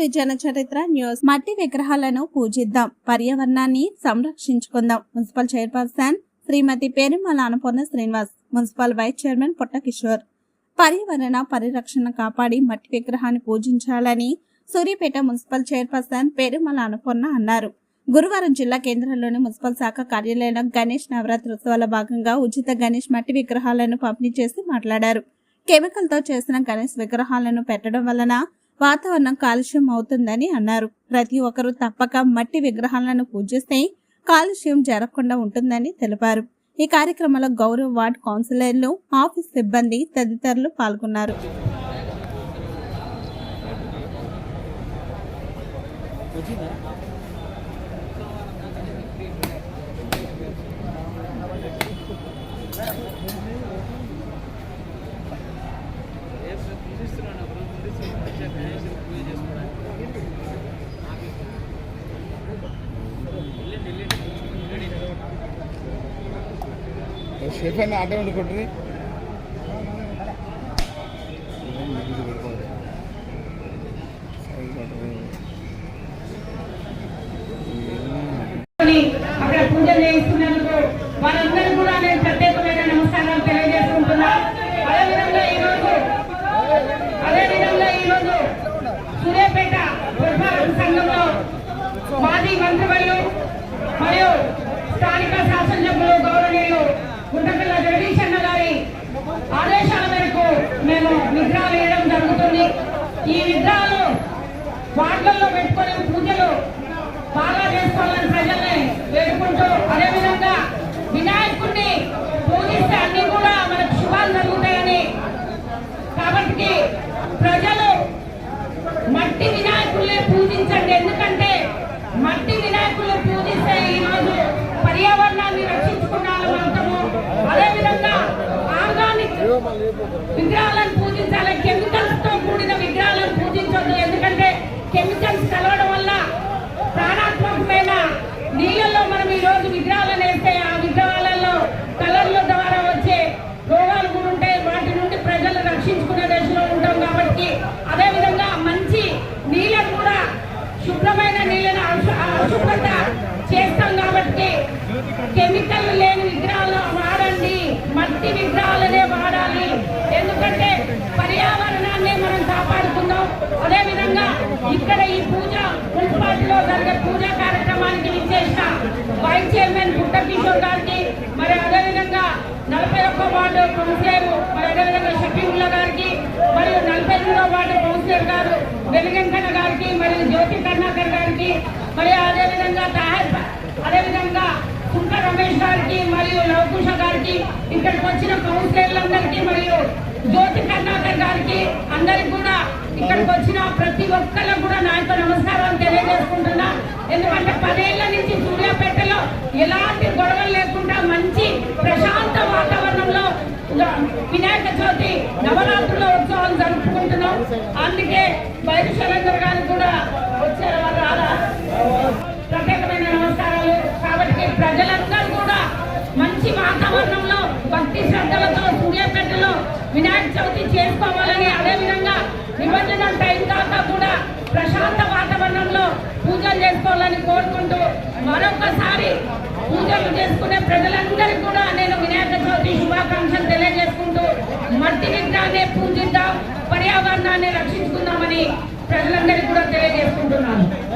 To జనచరిత్ర news. మట్టి విగ్రహాలను పూజిద్దాం. పర్యావరణాన్ని సంరక్షించుకుందాం. Municipal chairperson Shrimati Perumala Annapurna Srinivas municipal vice chairman Putta Kishore. పర్యావరణ పరిరక్షణ కాపాడి మట్టి విగ్రహాన్ని పూజించాలని సూర్యాపేట మున్సిపల్ చైర్పర్సన్ పేరుమల అన్నపూర్ణ అన్నారు. గురువారం జిల్లా కేంద్రంలోని మున్సిపల్ శాఖ కార్యాలయంలో గణేష్ నవరాత్రి ఉత్సవాల భాగంగా ఉచిత గణేష్ మట్టి విగ్రహాలను పంపిణీ చేసి మాట్లాడారు. కెమికల్తో చేసిన గణేష్ విగ్రహాలను పెట్టడం వలన వాతావరణం కాలుష్యం అవుతుందని అన్నారు. ప్రతి ఒక్కరూ తప్పక మట్టి విగ్రహాలను పూజిస్తే కాలుష్యం జరగకుండా ఉంటుందని తెలిపారు. ఈ కార్యక్రమంలో గౌరవ వార్డ్ కౌన్సిలర్లు ఆఫీస్ సిబ్బంది తదితరులు పాల్గొన్నారు. స్టెఫెన్ ఆట వండుకుంటుంది అని అక్కడ పూజలు చేయిస్తున్నందుకు వారందరూ కూడా నేను ప్రత్యేకమైన నమస్కారాలు తెలియజేసుకుంటున్నా. అదేవిధంగా ఈరోజు అదేవిధంగా ఈరోజు సూర్యాపేట సంఘంలో మాజీ మంత్రివర్యులు మరియు స్థానిక శాసనసభ్యులు గౌరవనీయులు గుంటపిల్ల జగదీష్ అన్న గారి ఆదేశాల మేరకు మేము విగ్రహాలు వేయడం జరుగుతుంది. ఈ విగ్రహాలు వార్డులలో పెట్టుకునే పూజలు బాగా చేసుకోవాలని ప్రజల్ని వేడుకుంటూ అదేవిధంగా వినాయకుడిని పూజిస్తే అన్ని కూడా మనకు శుభాలు జరుగుతాయని. కాబట్టి ప్రజలు మట్టి వినాయకుల్ని విగ్రహాలను పూజించాలి. కెమికల్స్తో కూడిన విగ్రహాలను పూజించొద్దు. ఎందుకంటే కెమికల్స్ కలవడం వల్ల ప్రాణాత్మకమైన నీళ్ళల్లో మనం ఈ రోజు విగ్రహాలను వేస్తే ఆ విగ్రహాలలో కలర్ల ద్వారా వచ్చే రోగాలు కూడా ఉంటాయి. వాటి నుండి ప్రజలు రక్షించుకునే దశలో ఉంటాం కాబట్టి అదే విధంగా మంచి నీళ్ళను కూడా శుభ్రమైన నీళ్ళను అశుభ్రత చేస్తాం కాబట్టి కెమికల్ లేని విగ్రహాలు వాడండి. మట్టి విగ్రహాలనే ఇక్కడ ఈ పూజ మున్సిపాలిటీలో జరిగే పూజా కార్యక్రమానికి విచ్చేసిన వైస్ చైర్మన్ గుట్ట కిషోర్ గారికి మరి అదే విధంగా నలభై ఒక్క వార్డు కౌన్సిలర్ మరి అదేవిధంగా షఫీవుల్లా గారికి మరియు నలభై ఎనిమిదో వార్డు కౌన్సిలర్ గారు వెలుగంకన్న గారికి మరియు జ్యోతి కర్ణాకర్ గారికి మరియు అదేవిధంగా తాహర్ అదేవిధంగా కుంక రమేష్ గారికి మరియు లవకుశ గారికి ఇక్కడికి వచ్చిన కౌన్సిలర్లందరికీ మరియు జ్యోతి కర్ణాకర్ గారికి అందరికి కూడా ఇక్కడికి వచ్చిన ప్రతి ఒక్కరికి కూడా నా యొక్క నమస్కారాలు తెలియజేసుకుంటున్నా. ఎందుకంటే పదేళ్ళ నుంచి సూర్యాపేటలో ఎలాంటి గొడవలు లేకుండా మంచి ప్రశాంత వాతావరణంలో వినాయక చవితి నవరాత్రుల ఉత్సవాలు జరుపుకుంటున్నాం. అందుకే వైరు శరంగర్ గారు కూడా భక్తి శ్రద్ధలతో సూర్యాపేటలో వినాయక చవితి చేసుకోవాలని అదేవిధంగా నిమజ్జనం టైం కాక కూడా ప్రశాంత వాతావరణంలో పూజలు చేసుకోవాలని కోరుకుంటూ మరొకసారి పూజలు చేసుకునే ప్రజలందరికీ కూడా నేను వినాయక చవితి శుభాకాంక్షలు తెలియజేసుకుంటూ మట్టి విగ్రహాన్ని పూజిద్దాం పర్యావరణాన్ని రక్షించుకుందామని ప్రజలందరికీ కూడా తెలియజేసుకుంటున్నాను.